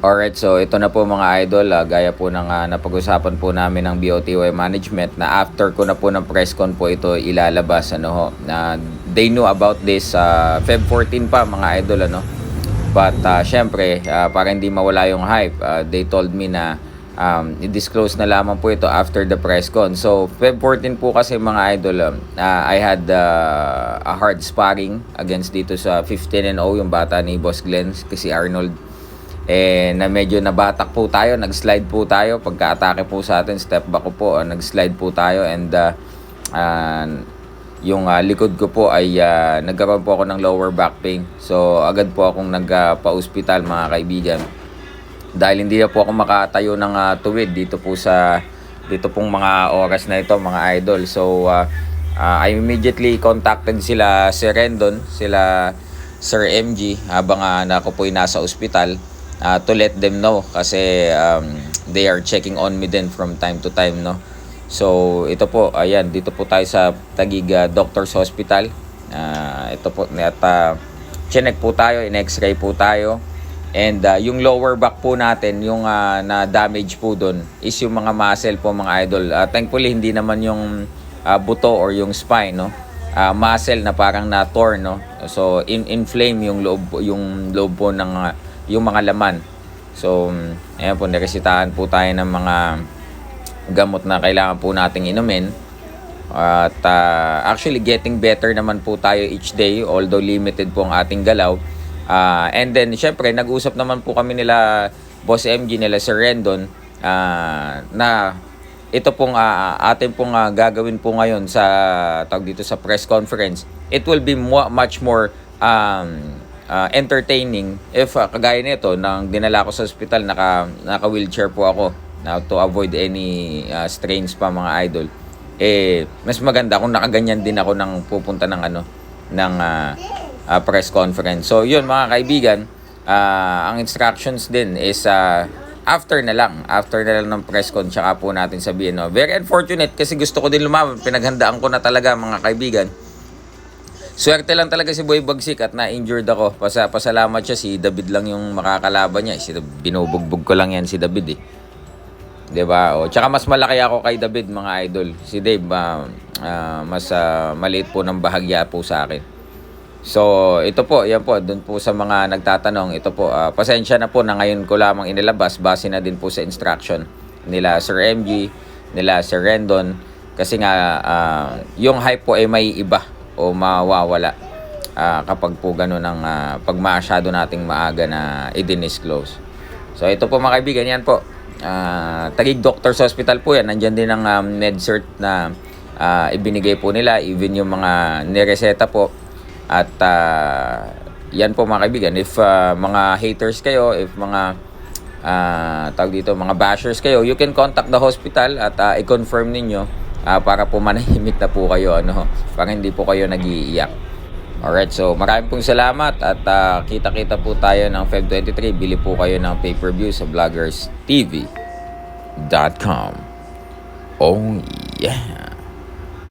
Alright, so ito na po mga idol, ah, gaya po ng ah, napag-usapan po namin ng BOTY management na after ko na po ng press con po ito ilalabas ano ho. Na they knew about this sa Feb 14 pa mga idol ano. But ah, syempre, ah, para hindi mawala yung hype, ah, they told me na um, i-disclose na lamang po ito after the press con. So Feb 14 po kasi mga idol, ah, I had ah, a hard sparring against dito sa 15 and 0 yung bata ni Boss Glenn kasi Arnold eh na medyo nabatak po tayo, nag-slide po tayo pagka-atake po sa atin, step back ko po, ah, nag-slide po tayo and ah, ah, yung ah, likod ko po ay ah, nagkaroon po ako ng lower back pain. So agad po akong nagpa-hospital mga kaibigan. Dahil hindi na po ako makatayo ng ah, tuwid dito po sa dito pong mga oras na ito mga idol. So ah, ah, I immediately contacted sila Sir Rendon, sila Sir MG habang uh, ako po ay nasa ospital uh, to let them know kasi um, they are checking on me then from time to time no. So ito po ayan dito po tayo sa Taguig uh, Doctors Hospital. Uh, ito po at uh, po tayo, in-x-ray po tayo. And uh, yung lower back po natin, yung uh, na damage po doon is yung mga muscle po mga idol. Uh, thankfully hindi naman yung uh, buto or yung spine no. Uh, muscle na parang na torn no. So in inflame yung loob yung loob po ng uh, yung mga laman. So ayan po niresitahan po tayo ng mga gamot na kailangan po nating inumin. At uh, actually getting better naman po tayo each day although limited po ang ating galaw. Uh, and then syempre nag-usap naman po kami nila Boss MG nila Sir Rendon uh, na ito pong uh, atin pong uh, gagawin po ngayon sa tawag dito sa press conference. It will be much more um, uh, entertaining if uh, kagaya nito nang dinala ko sa ospital naka naka wheelchair po ako now to avoid any uh, strains pa mga idol eh mas maganda kung nakaganyan din ako nang pupunta ng ano ng uh, uh, press conference. So yun mga kaibigan, uh, ang instructions din is uh, after na lang, after na lang ng press con tsaka po natin sabihin no. Very unfortunate kasi gusto ko din lumaban, pinaghandaan ko na talaga mga kaibigan. Swerte lang talaga si Boy Bagsik at na-injured ako. Pasa pasalamat siya si David lang yung makakalaban niya. Si binubugbog ko lang yan si David eh. 'Di ba? O tsaka mas malaki ako kay David mga idol. Si Dave uh, uh, mas uh, maliit po ng bahagya po sa akin. So, ito po, yan po, doon po sa mga nagtatanong, ito po, uh, pasensya na po na ngayon ko lamang inilabas, base na din po sa instruction nila Sir MG, nila Sir Rendon, kasi nga, uh, yung hype po ay may iba o mawawala uh, kapag po gano'n ang uh, pag masyado nating maaga na i-disclose. So, ito po mga kaibigan, yan po, uh, Tagig Doctors Hospital po yan, nandyan din ang um, med-cert na uh, ibinigay po nila, even yung mga nireseta po, at uh, yan po mga kaibigan, if uh, mga haters kayo, if mga uh, tawag dito, mga bashers kayo, you can contact the hospital at uh, i-confirm ninyo uh, para po manahimik na po kayo, ano, para hindi po kayo nag-iiyak. Alright, so maraming pong salamat at uh, kita-kita po tayo ng Feb 23. Bili po kayo ng pay-per-view sa vloggerstv.com. Oh yeah!